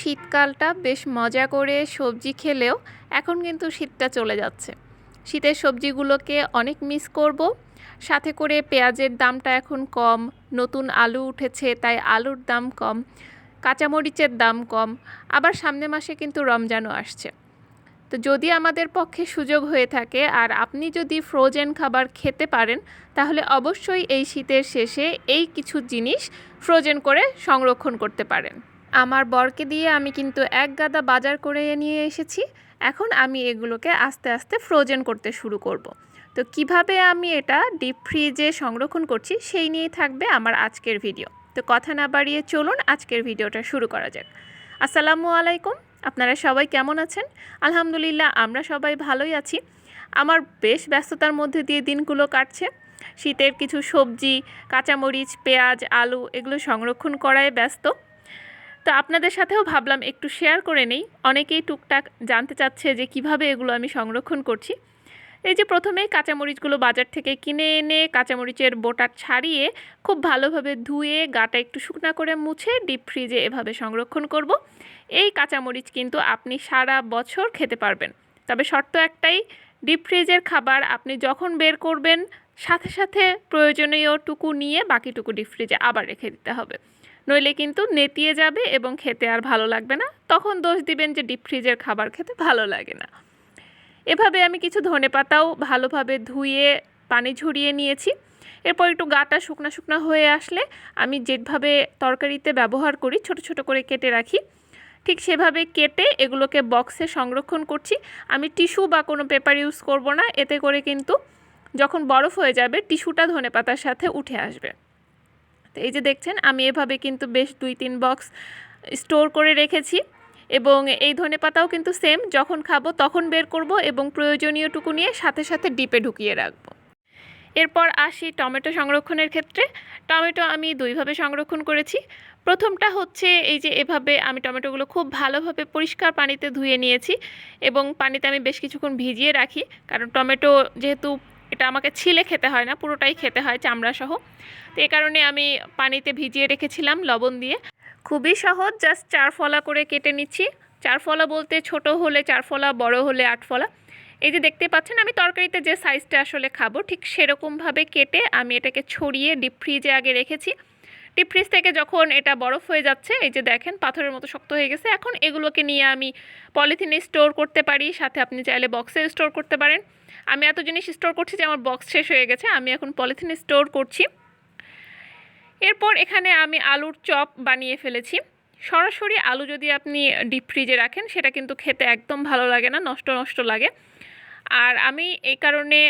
শীতকালটা বেশ মজা করে সবজি খেলেও এখন কিন্তু শীতটা চলে যাচ্ছে। শীতের সবজিগুলোকে অনেক মিস করব। সাথে করে পেঁয়াজের দামটা এখন কম, নতুন আলু উঠেছে তাই আলুর দাম কম, কাঁচামরিচের দাম কম, আবার সামনে মাসে কিন্তু রমজানও আসছে। তো যদি আমাদের পক্ষে সুযোগ হয়ে থাকে আর আপনি যদি ফ্রোজেন খাবার খেতে পারেন, তাহলে অবশ্যই এই শীতের শেষে এই কিছু জিনিস ফ্রোজেন করে সংরক্ষণ করতে পারেন। আমার বরকে দিয়ে আমি কিন্তু এক গাদা বাজার করে নিয়ে এসেছি। এখন আমি এগুলোকে আস্তে আস্তে ফ্রোজেন করতে শুরু করব। তো কীভাবে আমি এটা ডিপ ফ্রিজে সংরক্ষণ করছি সেই নিয়েই থাকবে আমার আজকের ভিডিও তো কথা না বাড়িয়ে চলুন আজকের ভিডিওটা শুরু করা যাক। আসসালামু আলাইকুম, আপনারা সবাই কেমন আছেন? আলহামদুলিল্লাহ, আমরা সবাই ভালোই আছি। আমার বেশ ব্যস্ততার মধ্যে দিয়ে দিনগুলো কাটছে। শীতের কিছু সবজি, কাঁচামরিচ, পেঁয়াজ, আলু এগুলো সংরক্ষণ করায় ব্যস্ত। তো আপনাদের সাথেও ভাবলাম একটু শেয়ার করে নেই। অনেকেই টুকটাক জানতে চাচ্ছে যে কীভাবে এগুলো আমি সংরক্ষণ করছি। এই যে প্রথমে কাঁচামরিচগুলো বাজার থেকে কিনে এনে কাঁচামরিচের বোটা ছাড়িয়ে খুব ভালোভাবে ধুয়ে, গাটা একটু শুকনা করে মুছে ডিপ ফ্রিজে এভাবে সংরক্ষণ করব। এই কাঁচামরিচ কিন্তু আপনি সারা বছর খেতে পারবেন। তবে শর্ত একটাই ডিপ ফ্রিজের খাবার আপনি যখন বের করবেন, সাথে সাথে প্রয়োজনীয় টুকু নিয়ে বাকিটুকু ডিপ ফ্রিজে আবার রেখে দিতে হবে। নইলে কিন্তু নেতিয়ে যাবে এবং খেতে আর ভালো লাগবে না। তখন দোষ দিবেন যে ডিপ ফ্রিজের খাবার খেতে ভালো লাগে না। এভাবে আমি কিছু ধনে পাতাও ভালোভাবে ধুয়ে, পানি ঝরিয়ে নিয়েছি। এরপর একটু গাটা শুকনা শুকনা হয়ে আসলে আমি যেভাবে তরকারিতে ব্যবহার করি, ছোট ছোট করে কেটে রাখি, ঠিক সেভাবে কেটে এগুলোকে বক্সে সংরক্ষণ করছি। আমি টিস্যু বা কোনো পেপার ইউজ করব না, এতে করে কিন্তু যখন বরফ হয়ে যাবে টিস্যুটা ধনে পাতার সাথে উঠে আসবে। তো এই যে দেখছেন, আমি এভাবে কিন্তু বেশ দুই তিন বক্স স্টোর করে রেখেছি এবং এই ধনে পাতাও কিন্তু সেম, যখন খাব তখন বের করব এবং প্রয়োজনীয়টুকু নিয়ে সাথে সাথে ডিপে ঢুকিয়ে রাখব। এরপর আসি টমেটো সংরক্ষণের ক্ষেত্রে। টমেটো আমি দুইভাবে সংরক্ষণ করেছি। প্রথমটা হচ্ছে এই যে এভাবে আমি টমেটোগুলো খুব ভালোভাবে পরিষ্কার পানিতে ধুয়ে নিয়েছি এবং পানিতে আমি বেশ কিছুক্ষণ ভিজিয়ে রাখি, কারণ টমেটো যেহেতু এটা আমাকে ছিলে খেতে হয় না, পুরোটাই খেতে হয় চামড়া সহ তো এ কারণে আমি পানিতে ভিজিয়ে রেখেছিলাম লবণ দিয়ে। খুবই সহজ জাস্ট চার ফলা করে কেটে নিচ্ছি। চার ফলা বলতে ছোট হলে চার ফলা, বড় হলে আট ফলা। এই যে দেখতে পাচ্ছেন, আমি তরকারিতে যে সাইজটা আসলে খাব, ঠিক সেরকমভাবে কেটে আমি এটাকে ছড়িয়ে ডিপ ফ্রিজে আগে রেখেছি। ডিপ ফ্রিজ থেকে যখন এটা বরফ হয়ে যাচ্ছে, এই যে দেখেন পাথরের মতো শক্ত হয়ে গেছে, এখন এগুলোকে নিয়ে আমি পলিথিনে স্টোর করতে পারি, সাথে আপনি চাইলে বক্সে স্টোর করতে পারেন। আমি এত জিনিস স্টোর করছি যে আমার বক্স শেষ হয়ে গেছে, আমি এখন পলিথিন স্টোর করছি। এরপর এখানে আমি আলুর চপ বানিয়ে ফেলেছি। সরাসরি আলু যদি আপনি ডিপ ফ্রিজে রাখেন, সেটা কিন্তু খেতে একদম ভালো লাগে না, নষ্ট নষ্ট লাগে। আর আমি এই কারণে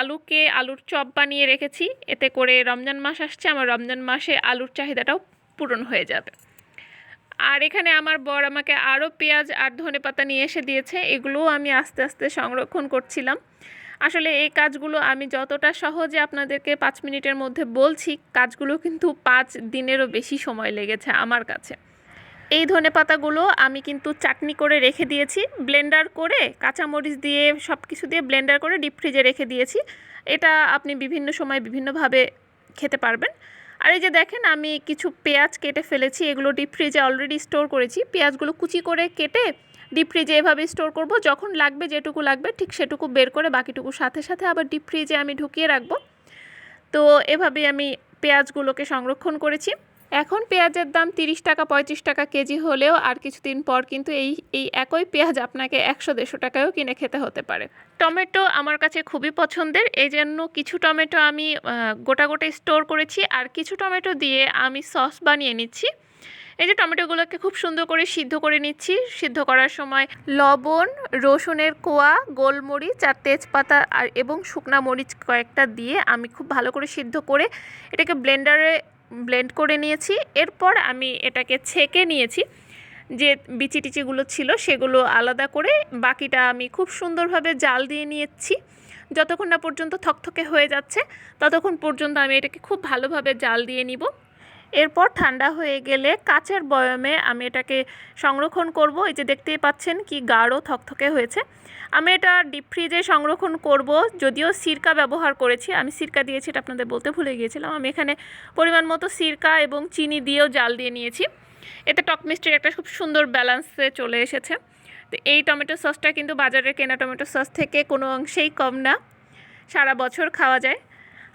আলুকে আলুর চপ বানিয়ে রেখেছি, এতে করে রমজান মাস আসছে, আমার রমজান মাসে আলুর চাহিদাটাও পূরণ হয়ে যাবে। আর এখানে আমার বর আমাকে আরও পেঁয়াজ আর ধনে পাতা নিয়ে এসে দিয়েছে, এগুলোও আমি আস্তে আস্তে সংরক্ষণ করছিলাম। আসলে এই কাজগুলো আমি যতটা সহজে আপনাদেরকে পাঁচ মিনিটের মধ্যে বলছি, কাজগুলো কিন্তু পাঁচ দিনেরও বেশি সময় লেগেছে আমার কাছে। এই ধনে পাতাগুলো আমি কিন্তু চাটনি করে রেখে দিয়েছি, ব্লেন্ডার করে, কাঁচামরিচ দিয়ে সব কিছু দিয়ে ব্লেন্ডার করে ডিপ ফ্রিজে রেখে দিয়েছি। এটা আপনি বিভিন্ন সময় বিভিন্নভাবে খেতে পারবেন। আর এই যে দেখেন, আমি কিছু পেঁয়াজ কেটে ফেলেছি, এগুলো ডিপ ফ্রিজে অলরেডি স্টোর করেছি। পেঁয়াজগুলো কুচি করে কেটে ডিপ ফ্রিজে এভাবে স্টোর করব। যখন লাগবে, যেটুকু লাগবে, ঠিক সেটুকু বের করে বাকিটুকু সাথে সাথে আবার ডিপ ফ্রিজে আমি ঢুকিয়ে রাখব। তো এভাবেই আমি পেঁয়াজগুলোকে সংরক্ষণ করেছি। এখন পেঁয়াজের দাম তিরিশ টাকা, পঁয়ত্রিশ টাকা কেজি হলেও আর কিছুদিন পর কিন্তু এই এই একই পেঁয়াজ আপনাকে একশো দেড়শো টাকায়ও কিনে খেতে হতে পারে। টমেটো আমার কাছে খুবই পছন্দের। এই জন্য কিছু টমেটো আমি গোটা গোটা স্টোর করেছি। আর কিছু টমেটো দিয়ে আমি সস বানিয়ে নিচ্ছি। এই যে টমেটোগুলোকে খুব সুন্দর করে সিদ্ধ করে নিচ্ছি। সিদ্ধ করার সময় লবণ, রসুনের কোয়া, গোলমরিচ আর তেজপাতা আর এবং শুকনা মরিচ কয়েকটা দিয়ে আমি খুব ভালো করে সিদ্ধ করে এটাকে ব্লেন্ডারে ব্লেন্ড করে নিয়েছি। এরপর আমি এটাকে ছেঁকে নিয়েছি। যে বিচি টিচিগুলো ছিল সেগুলো আলাদা করে বাকিটা আমি খুব সুন্দরভাবে জাল দিয়ে নিয়েছি। যতক্ষণ না পর্যন্ত থকথকে হয়ে যাচ্ছে, ততক্ষণ পর্যন্ত আমি এটাকে খুব ভালোভাবে জাল দিয়ে নিব। এরপর ঠান্ডা হয়ে গেলে কাচের বয়মে আমি এটাকে সংরক্ষণ করব। এই যে দেখতেই পাচ্ছেন কি গাঢ় থকথকে হয়েছে। আমি এটা ডিপ ফ্রিজে সংরক্ষণ করব, যদিও সিরকা ব্যবহার করেছি। আমি সিরকা দিয়েছি, এটা আপনাদের বলতে ভুলে গিয়েছিলাম। আমি এখানে পরিমাণ মতো সিরকা এবং চিনি দিয়েও জাল দিয়ে নিয়েছি। এতে টক মিষ্টির একটা খুব সুন্দর ব্যালেন্সে চলে এসেছে। তো এই টমেটো সসটা কিন্তু বাজারের কেনা টমেটো সস থেকে কোনো অংশেই কম না। সারা বছর খাওয়া যায়।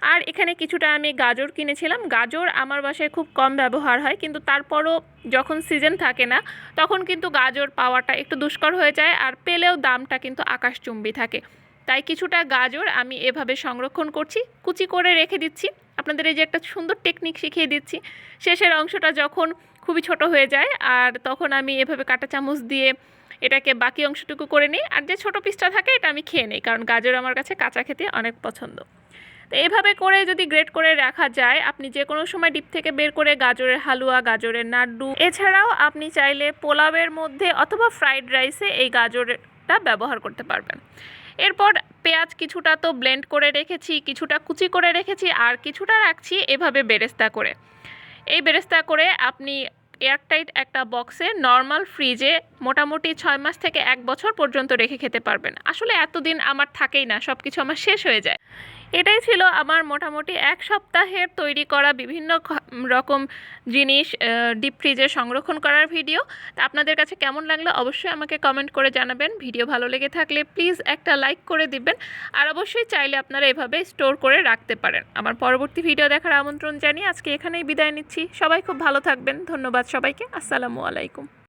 আর এখানে কিছুটা আমি গাজর কিনেছিলাম। গাজর আমার বাসায় খুব কম ব্যবহার হয়, কিন্তু তারপরও যখন সিজন থাকে না, তখন কিন্তু গাজর পাওয়াটা একটু দুষ্কর হয়ে যায় আর পেলেও দামটা কিন্তু আকাশচুম্বী থাকে। তাই কিছুটা গাজর আমি এভাবে সংরক্ষণ করছি, কুচি করে রেখে দিচ্ছি। আপনাদের এই যে একটা সুন্দর টেকনিক শিখিয়ে দিচ্ছি, শেষের অংশটা যখন খুবই ছোট হয়ে যায় আর তখন আমি এভাবে কাঁটা চামচ দিয়ে এটাকে বাকি অংশটুকু করে নিই। আর যে ছোটো পিসটা থাকে, এটা আমি খেয়ে নিই, কারণ গাজর আমার কাছে কাঁচা খেতে অনেক পছন্দ। তো এভাবে করে যদি গ্রেট করে রাখা যায়, আপনি যে কোনো সময় ডিপ থেকে বের করে গাজরের হালুয়া, গাজরের নাড্ডু, এছাড়াও আপনি চাইলে পোলাওয়ের মধ্যে অথবা ফ্রাইড রাইসে এই গাজরটা ব্যবহার করতে পারবেন। এরপর পেঁয়াজ কিছুটা তো ব্লেন্ড করে রেখেছি, কিছুটা কুচি করে রেখেছি, আর কিছুটা রাখছি এভাবে বেরেস্তা করে। এই বেরেস্তা করে আপনি এয়ারটাইট একটা বক্সে নর্মাল ফ্রিজে মোটামুটি ছয় মাস থেকে এক বছর পর্যন্ত রেখে খেতে পারবেন। আসলে এতদিন আমার থাকেই না সব কিছু আমার শেষ হয়ে যায়। এটাই ছিল আমার মোটামুটি এক সপ্তাহের তৈরি করা বিভিন্ন রকম জিনিস ডিপ ফ্রিজে সংরক্ষণ করার ভিডিও তা আপনাদের কাছে কেমন লাগল অবশ্যই আমাকে কমেন্ট করে জানাবেন। ভিডিও ভালো লেগে থাকলে প্লিজ একটা লাইক করে দিবেন। আর অবশ্যই চাইলে আপনারা এভাবে স্টোর করে রাখতে পারেন। আমার পরবর্তী ভিডিও দেখার আমন্ত্রণ জানিয়ে আজকে এখানেই বিদায় নিচ্ছি। সবাই খুব ভালো থাকবেন। ধন্যবাদ সবাইকে। আসসালামু আলাইকুম।